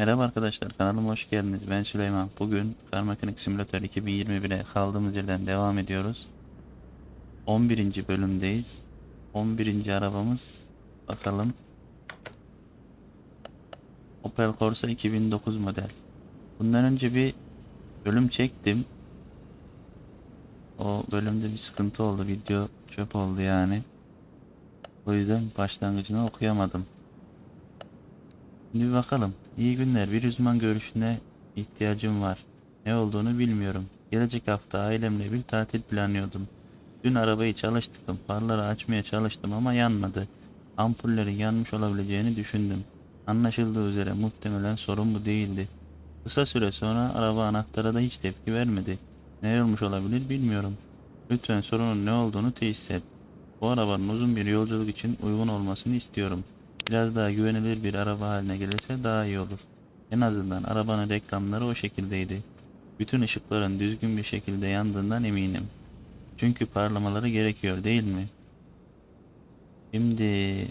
Merhaba arkadaşlar kanalıma hoş geldiniz. Ben Süleyman. Bugün Car Mechanic Simulator 2021'e kaldığımız yerden devam ediyoruz. 11. bölümdeyiz. 11. arabamız bakalım. Opel Corsa 2009 model. Bundan önce bir bölüm çektim. O bölümde bir sıkıntı oldu. Video çöp oldu yani. O yüzden başlangıcını okuyamadım. Şimdi bir bakalım. İyi günler. Bir uzman görüşüne ihtiyacım var. Ne olduğunu bilmiyorum. Gelecek hafta ailemle bir tatil planlıyordum. Dün arabayı çalıştırdım. Farları açmaya çalıştım ama yanmadı. Ampulleri yanmış olabileceğini düşündüm. Anlaşıldığı üzere muhtemelen sorun bu değildi. Kısa süre sonra araba anahtara da hiç tepki vermedi. Ne olmuş olabilir bilmiyorum. Lütfen sorunun ne olduğunu tesis et. Bu arabanın uzun bir yolculuk için uygun olmasını istiyorum. Biraz daha güvenilir bir araba haline gelirse daha iyi olur. En azından arabanın reklamları o şekildeydi. Bütün ışıkların düzgün bir şekilde yandığından eminim. Çünkü parlamaları gerekiyor değil mi? Şimdi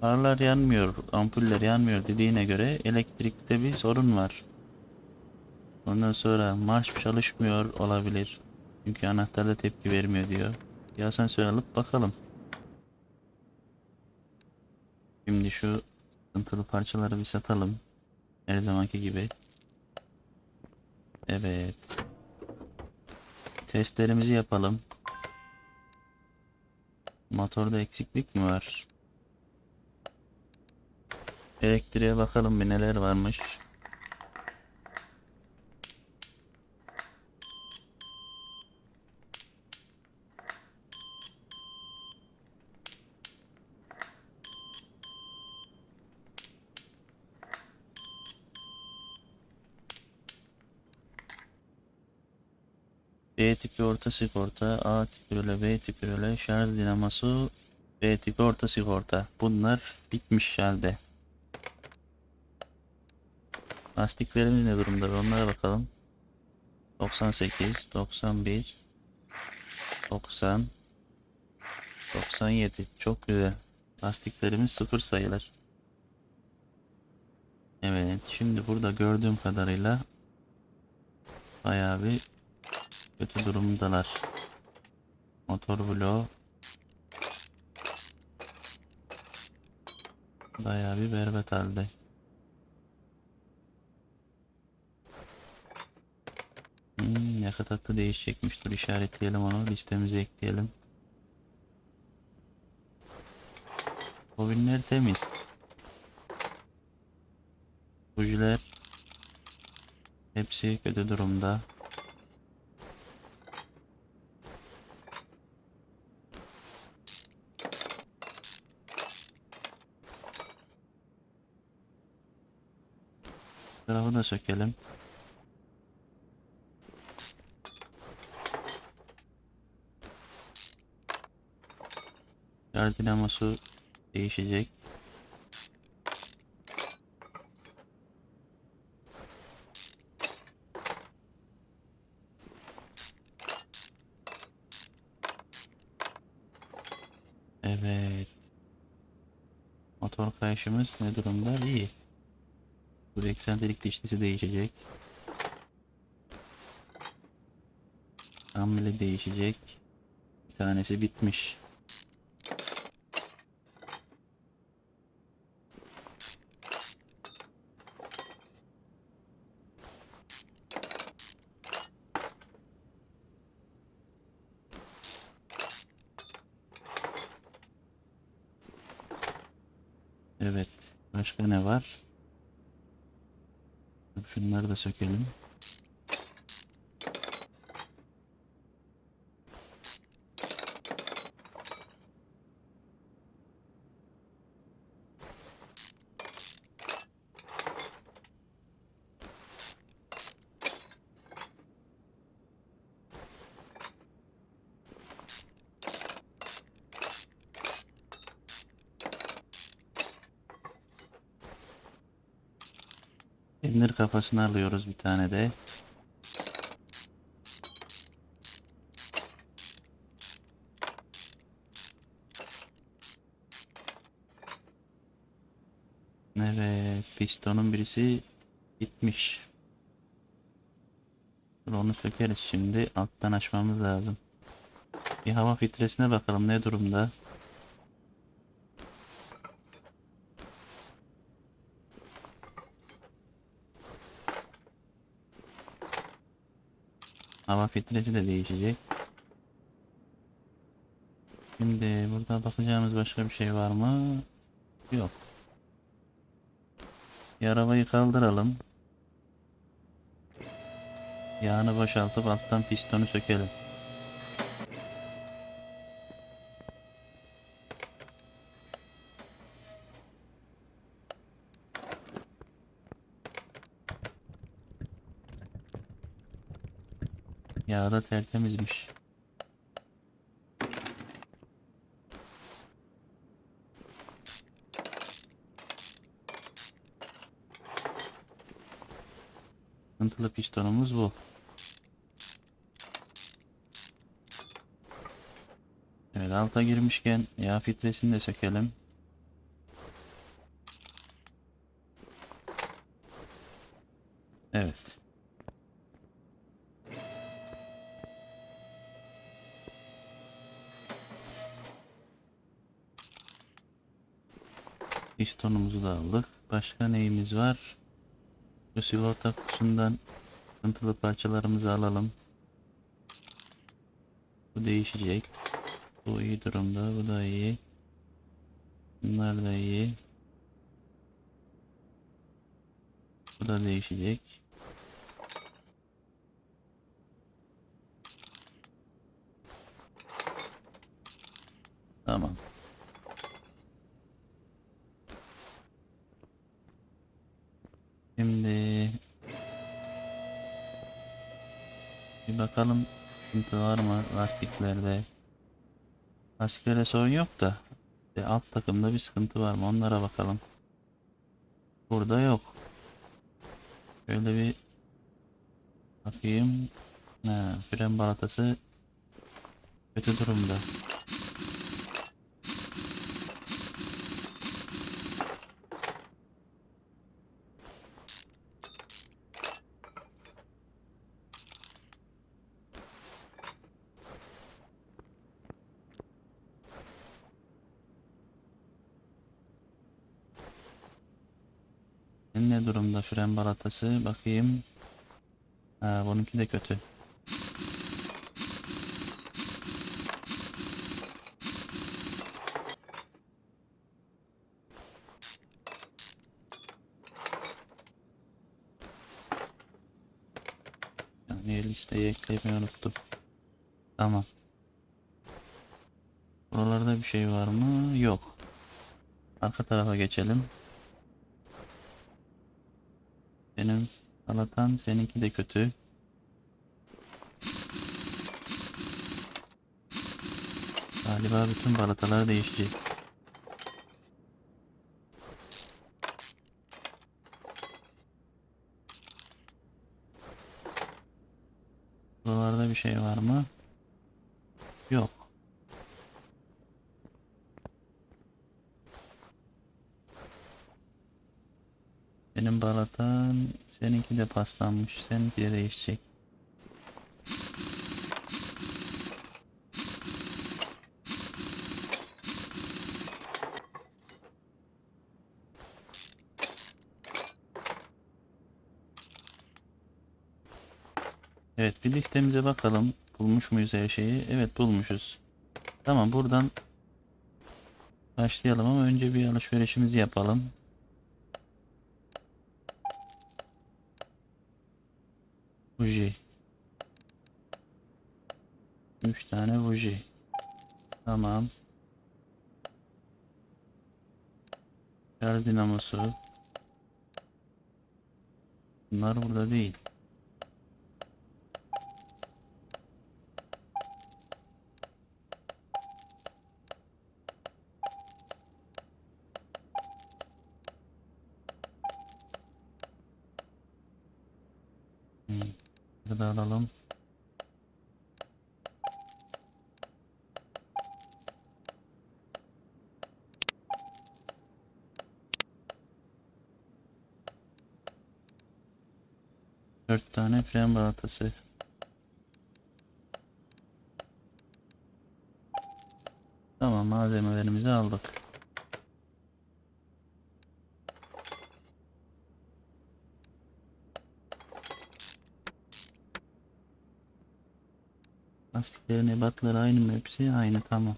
farlar yanmıyor, ampuller yanmıyor dediğine göre elektrikte bir sorun var. Ondan sonra marş çalışmıyor olabilir. Çünkü anahtarda tepki vermiyor diyor. Bir asansör alıp bakalım. Şimdi şu sıkıntılı parçaları bir satalım. Her zamanki gibi. Evet. Testlerimizi yapalım. Motorda eksiklik mi var? Elektriğe bakalım bir neler varmış. B tipi orta sigorta, A tipi röle, B tipi röle, şarj dinamosu, B tipi orta sigorta. Bunlar bitmiş halde. Lastiklerimiz ne durumda? Onlara bakalım. 98, 91, 90, 97. Çok güzel. Lastiklerimiz sıfır sayılır. Evet, şimdi burada gördüğüm kadarıyla bayağı bir kötü durumdalar. Motor bloğu bayağı bir berbat halde. Hmm, yakıt hattı değişecekmiş. Dur işaretleyelim onu. Listemize ekleyelim. Bobinler temiz. Bujiler hepsi kötü durumda. Tarafı da sökelim. Şarj değişecek. Evet. Motor kayışımız ne durumda? İyi. Bu eksantrik dişlisi değişecek. Hamle değişecek. Bir tanesi bitmiş. Evet. Başka ne var? Şunları da sökelim. Peynir kafasını alıyoruz bir tane de. Evet, pistonun birisi gitmiş. Onu sökeriz şimdi. Alttan açmamız lazım. Bir hava filtresine bakalım ne durumda. Hava filtresi de değişecek. Şimdi burada bakacağımız başka bir şey var mı? Yok. Bir kaldıralım. Yağını boşaltıp alttan pistonu sökelim. Yağ da tertemizmiş. Sıkıntılı pistonumuz bu. Evet alta girmişken yağ filtresini de sökelim. Evet. Pistonumuzu da aldık. Başka neyimiz var? Bu sigorta kutusundan sıkıntılı parçalarımızı alalım. Bu değişecek. Bu iyi durumda. Bu da iyi. Bunlar da iyi. Bu da değişecek. Tamam. Şimdi bir bakalım sıkıntı var mı lastiklerde. Lastiklerde sorun yok da işte alt takımda bir sıkıntı var mı onlara bakalım. Burada yok. Şöyle bir bakayım. Ha, fren balatası kötü durumda. Ne durumda fren balatası? Bakayım. Ha, bununki de kötü. Yani listeye eklemeyi unuttum. Tamam. Buralarda bir şey var mı? Yok. Arka tarafa geçelim. Benim salatan seninki de kötü. Galiba bütün balatalar değişecek. Buralarda bir şey var mı? Yok. Benim balatan seninki de paslanmış. Seninki de değişecek. Evet bir listemize bakalım. Bulmuş muyuz her şeyi? Evet bulmuşuz. Tamam buradan başlayalım ama önce bir alışverişimizi yapalım. Buji. 3 tane buji. Tamam. Şarj dinamosu. Bunlar burada değil. Hmm. Bunu da alalım. Dört tane fren balatası. Tamam malzemelerimizi aldık. Lastiklerin ebatları aynı mı hepsi? Aynı tamam.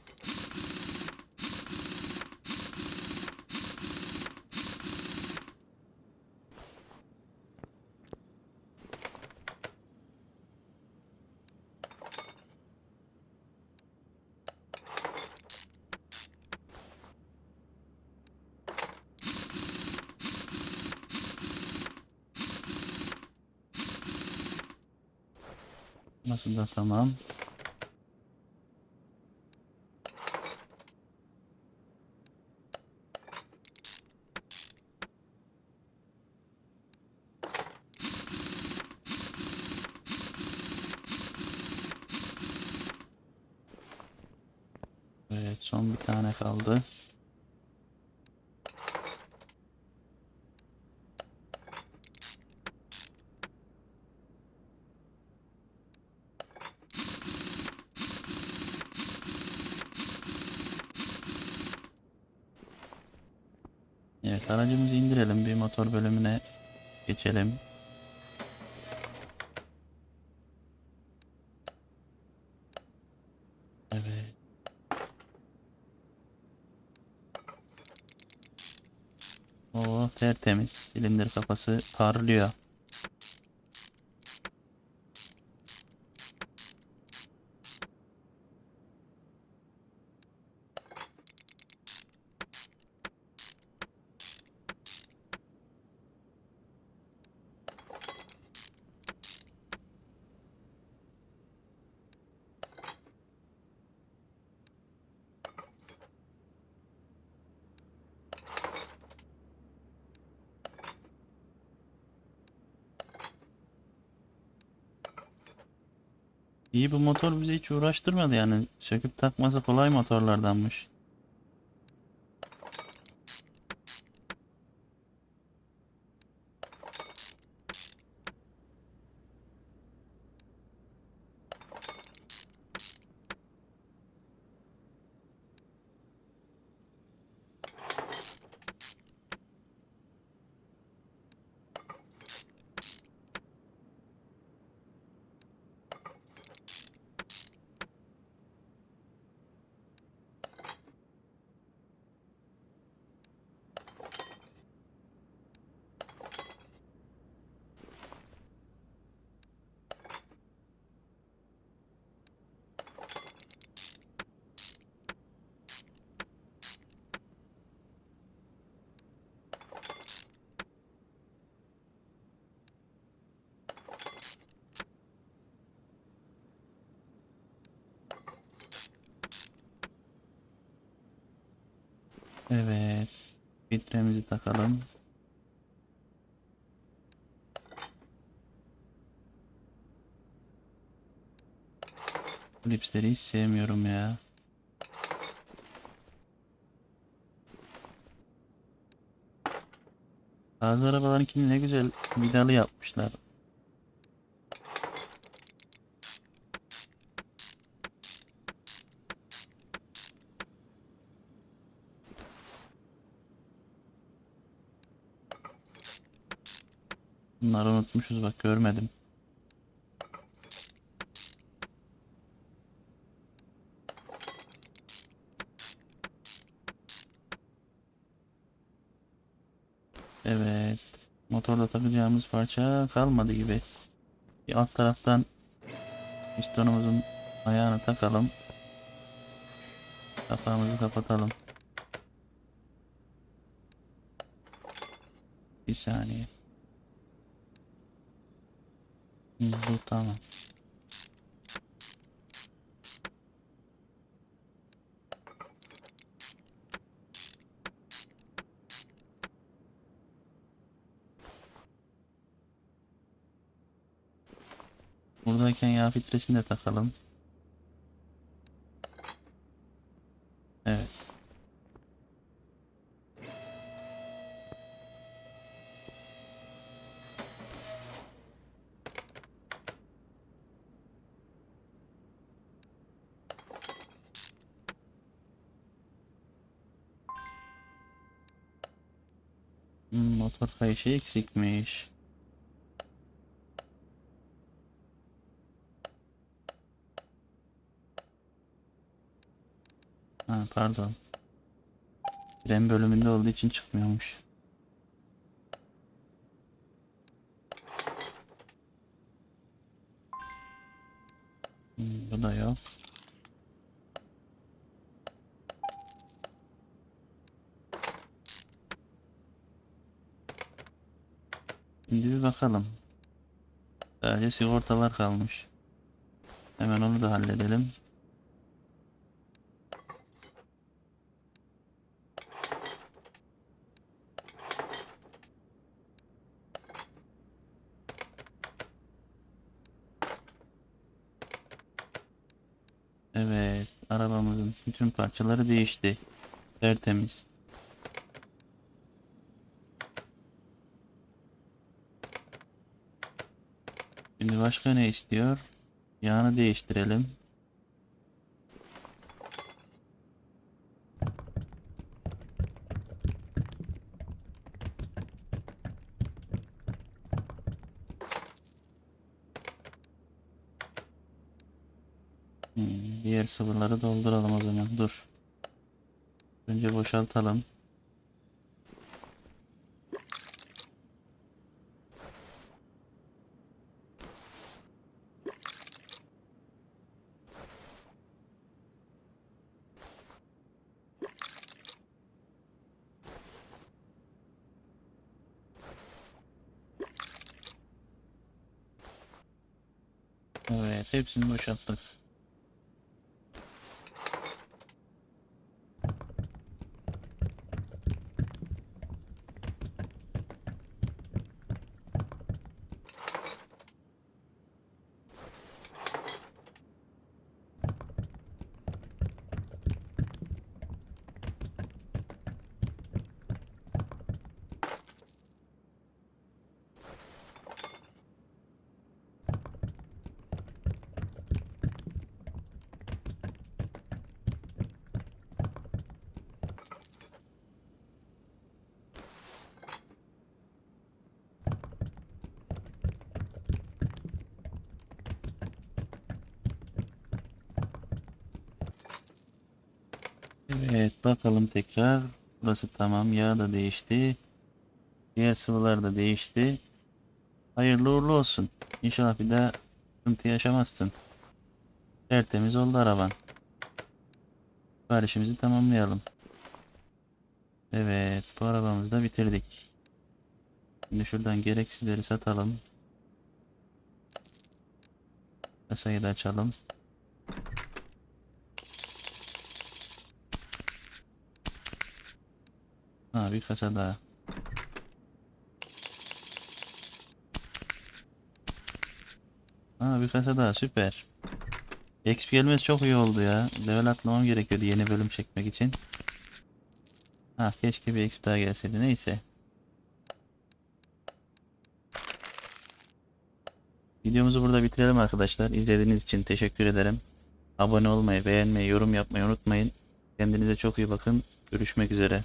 Nasıl da tamam. Evet son bir tane kaldı. Evet aracımızı indirelim bir motor bölümüne geçelim. Evet. O tertemiz. Silindir kafası parlıyor. İyi bu motor bizi hiç uğraştırmadı yani. Söküp takması kolay motorlardanmış. Evet. Filtremizi takalım. Klipsleri hiç sevmiyorum ya. Bazı arabalarınkini ne güzel vidalı yapmışlar. Bunları unutmuşuz bak görmedim. Evet. Motorda takacağımız parça kalmadı gibi. Bir alt taraftan pistonumuzun ayağını takalım. Kapağımızı kapatalım. Bir saniye. Bu tamam. Buradayken yağ filtresini de takalım. Evet. Kayışı eksikmiş. Ha, pardon. Fren bölümünde olduğu için çıkmıyormuş. Hmm, bu da yok. Bakalım. Sadece sigortalar kalmış. Hemen onu da halledelim. Evet, arabamızın bütün parçaları değişti. Tertemiz. Şimdi başka ne istiyor? Yağını değiştirelim. Hmm, diğer sıvıları dolduralım o zaman. Dur. Önce boşaltalım. Evet, bakalım tekrar. Burası tamam. Yağ da değişti. Diğer sıvılar da değişti. Hayırlı uğurlu olsun. İnşallah bir daha sıkıntı yaşamazsın. Tertemiz oldu araban. Siparişimizi tamamlayalım. Evet, bu arabamızı da bitirdik. Şimdi şuradan gereksizleri satalım. Kasayı da açalım. Ha bir kasa daha. Ha bir kasa daha süper. XP gelmesi çok iyi oldu ya. Level atlamam gerekiyordu yeni bölüm çekmek için. Ha keşke bir XP daha gelseydi neyse. Videomuzu burada bitirelim arkadaşlar. İzlediğiniz için teşekkür ederim. Abone olmayı, beğenmeyi, yorum yapmayı unutmayın. Kendinize çok iyi bakın. Görüşmek üzere.